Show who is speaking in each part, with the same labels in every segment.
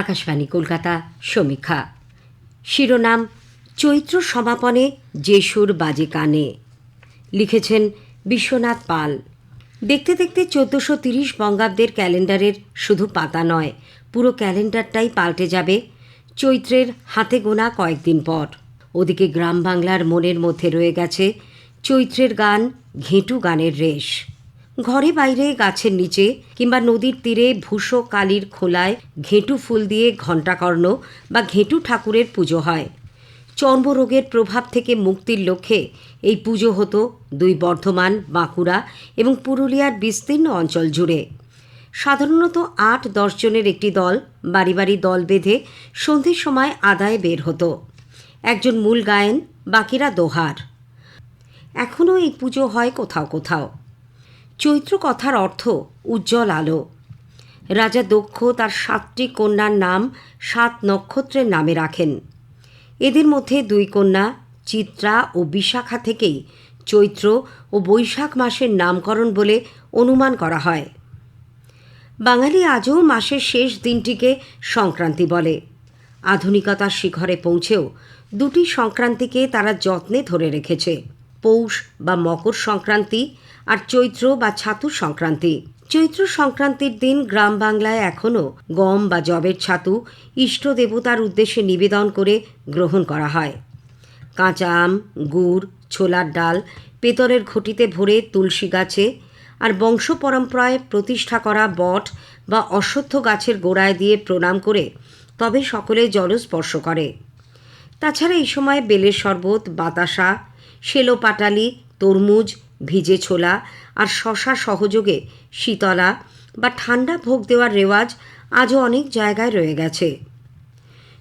Speaker 1: আকাশবাণী কলকাতা, সমীক্ষা। শিরোনাম, চৈত্র সমাপনে যে সুর বাজে কানে। লিখেছেন বিশ্বনাথ পাল। দেখতে দেখতে চোদ্দোশো তিরিশ বঙ্গাব্দের ক্যালেন্ডারের শুধু পাতা নয়, পুরো ক্যালেন্ডারটাই পাল্টে যাবে চৈত্রের হাতে গোনা কয়েকদিন পর। ওদিকে গ্রাম বাংলার মনের মধ্যে রয়ে গেছে চৈত্রের গান, ঘেঁটু গানের রেশ। ঘরে বাইরে, গাছের নিচে, কিংবা নদীর তীরে, ভূষো কালির খোলায় ঘেঁটু ফুল দিয়ে ঘণ্টাকর্ণ বা ঘেঁটু ঠাকুরের পুজো হয়। চর্মরোগের প্রভাব থেকে মুক্তির লক্ষ্যে এই পুজো হতো দুই বর্ধমান, বাঁকুড়া এবং পুরুলিয়ার বিস্তীর্ণ অঞ্চল জুড়ে। সাধারণত আট দশ জনের একটি দল বাড়ি বাড়ি দল বেঁধে সন্ধ্যের সময় আদায় বের হতো। একজন মূল গায়েন, বাকিরা দোহার। এখনও এই পুজো হয় কোথাও কোথাও। চৈত্র কথার অর্থ উজ্জ্বল আলো। রাজা দক্ষ তার সাতটি কন্যার নাম সাত নক্ষত্রের নামে রাখেন। এদের মধ্যে দুই কন্যা, চিত্রা ও বিশাখা থেকেই চৈত্র ও বৈশাখ মাসের নামকরণ বলে অনুমান করা হয়। বাঙালি আজও মাসের শেষ দিনটিকে সংক্রান্তি বলে। আধুনিকতার শিখরে পৌঁছেও দুটি সংক্রান্তিকে তারা যত্নে ধরে রেখেছে। পৌষ বা মকর সংক্রান্তি আর চৈত্র বা ছাতু সংক্রান্তি। চৈত্র সংক্রান্তির দিন গ্রাম বাংলায় এখনও গম বা জবের ছাতু ইষ্ট দেবতার উদ্দেশ্যে নিবেদন করে গ্রহণ করা হয়। কাঁচা আম, গুড়, ছোলার ডাল, পেতরের ঘটিতে ভরে তুলসী গাছে আর বংশ পরম্পরায় প্রতিষ্ঠা করা বট বা অশ্বত্থ গাছের গোড়ায় দিয়ে প্রণাম করে তবে সকলে জলস্পর্শ করে। তাছাড়া এই সময় বেলের শরবত, বাতাসা সেলো পাটালি তরমুজ ভিজে ছোলা আর শশা সহযোগে শীতলা বা ঠান্ডা ভোগ দেওয়ার রেওয়াজ আজও অনেক জায়গায় রয়ে গেছে।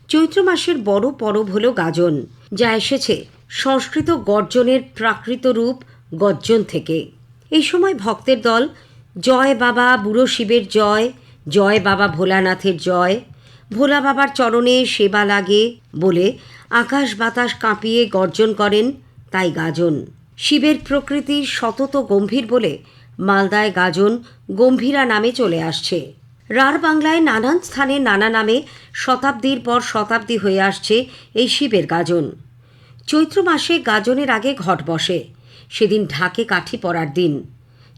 Speaker 1: চৈত্র মাসের বড় পরব হল গাজন, যা এসেছে সংস্কৃত গর্জনের প্রাকৃত রূপ গর্জন থেকে। এই সময় ভক্তের দল, জয় বাবা বুড়ো শিবের জয় জয় বাবা ভোলানাথের জয়, ভোলা বাবার চরণে সেবা লাগে বলে আকাশ বাতাস কাঁপিয়ে গর্জন করেন তাই গাজন। শিবের প্রকৃতি সতত গম্ভীর বলে মালদায় গাজন গম্ভীরা নামে চলে আসছে। রার বাংলায় নানান স্থানে নানা নামে শতাব্দীর পর শতাব্দী হয়ে আসছে এই শিবের গাজন। চৈত্র মাসে গাজনের আগে ঘট বসে, সেদিন ঢাকে কাঠি পড়ার দিন।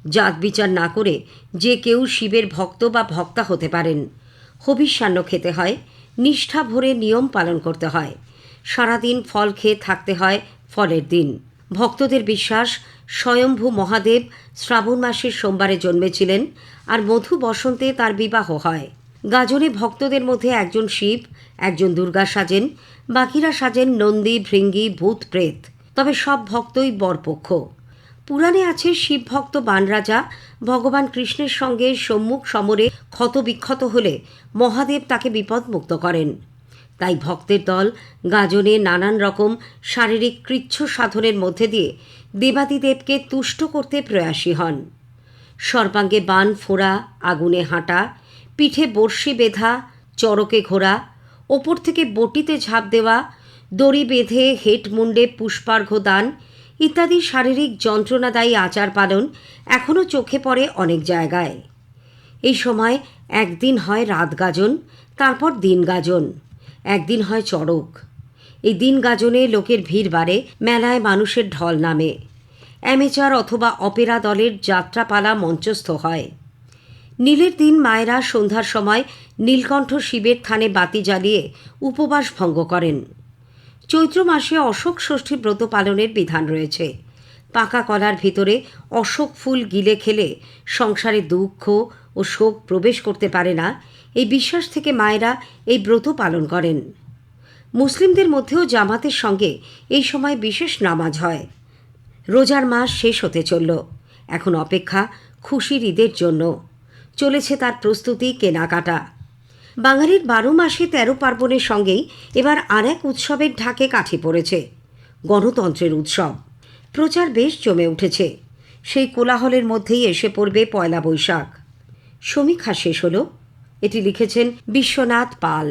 Speaker 1: জাত বিচার না করে যে কেউ শিবের ভক্ত বা ভক্তা হতে পারেন। হবিষ্যান্ন খেতে হয়, নিষ্ঠা ভরে নিয়ম পালন করতে হয়। সারাদিন ফল খেয়ে থাকতে হয় ফলের দিন। ভক্তদের বিশ্বাস, স্বয়ম্ভু মহাদেব শ্রাবণ মাসের সোমবারে জন্মেছিলেন আর মধু বসন্তে তার বিবাহ হয়। গাজনে ভক্তদের মধ্যে একজন শিব, একজন দুর্গা সাজেন, বাকিরা সাজেন নন্দী, ভৃঙ্গি, ভূত, প্রেত। তবে সব ভক্তই বরপক্ষ। পুরাণে আছে শিব ভক্ত বানরাজা ভগবান কৃষ্ণের সঙ্গে সম্মুখ সমরে ক্ষতবিক্ষত হলে মহাদেব তাকে বিপদমুক্ত করেন। তাই ভক্তের দল গাজনে নানান রকম শারীরিক কৃচ্ছ সাধনের মধ্যে দিয়ে দেবাদিদেবকে তুষ্ট করতে প্রয়াসী হন। সর্বাঙ্গে বান ফোড়া, আগুনে হাঁটা, পিঠে বর্ষি বেঁধা চড়কে ঘোরা, ওপর থেকে বটিতে ঝাঁপ দেওয়া, দড়ি বেঁধে হেট মুন্ডে পুষ্পার্ঘ দান ইত্যাদি শারীরিক যন্ত্রণাদায়ী আচার পালন এখনও চোখে পড়ে অনেক জায়গায়। এই সময় একদিন হয় রাত গাজন, তারপর দিন গাজন। একদিন হয় চড়ক। এই দিন গাজনে লোকের ভিড় বাড়ে, মেলায় মানুষের ঢল নামে। অ্যামেচার অথবা অপেরা দলের যাত্রাপালা মঞ্চস্থ হয়। নীলের দিন মায়েরা সন্ধ্যার সময় নীলকণ্ঠ শিবের থানে বাতি জ্বালিয়ে উপবাস ভঙ্গ করেন। চৈত্র মাসে অশোক ষষ্ঠী ব্রত পালনের বিধান রয়েছে। পাকা কলার ভিতরে অশোক ফুল গিলে খেলে সংসারে দুঃখ ও শোক প্রবেশ করতে পারে না এই বিশ্বাস থেকে মায়েরা এই ব্রত পালন করেন। মুসলিমদের মধ্যেও জামাতের সঙ্গে এই সময় বিশেষ নামাজ হয়। রোজার মাস শেষ হতে চলল। এখন অপেক্ষা খুশির ঈদের জন্য। চলেছে তার প্রস্তুতি কেনাকাটা। বাঙালির বারো মাসে তেরো পার্বণের সঙ্গেই এবার আর এক উৎসবের ঢাকে কাঠি পড়েছে। গণতন্ত্রের উৎসব। প্রচার বেশ জমে উঠেছে। সেই কোলাহলের মধ্যেই এসে পড়বে পয়লা বৈশাখ। সমীক্ষা শেষ হলো এটি লিখেছেন বিশ্বনাথ পাল।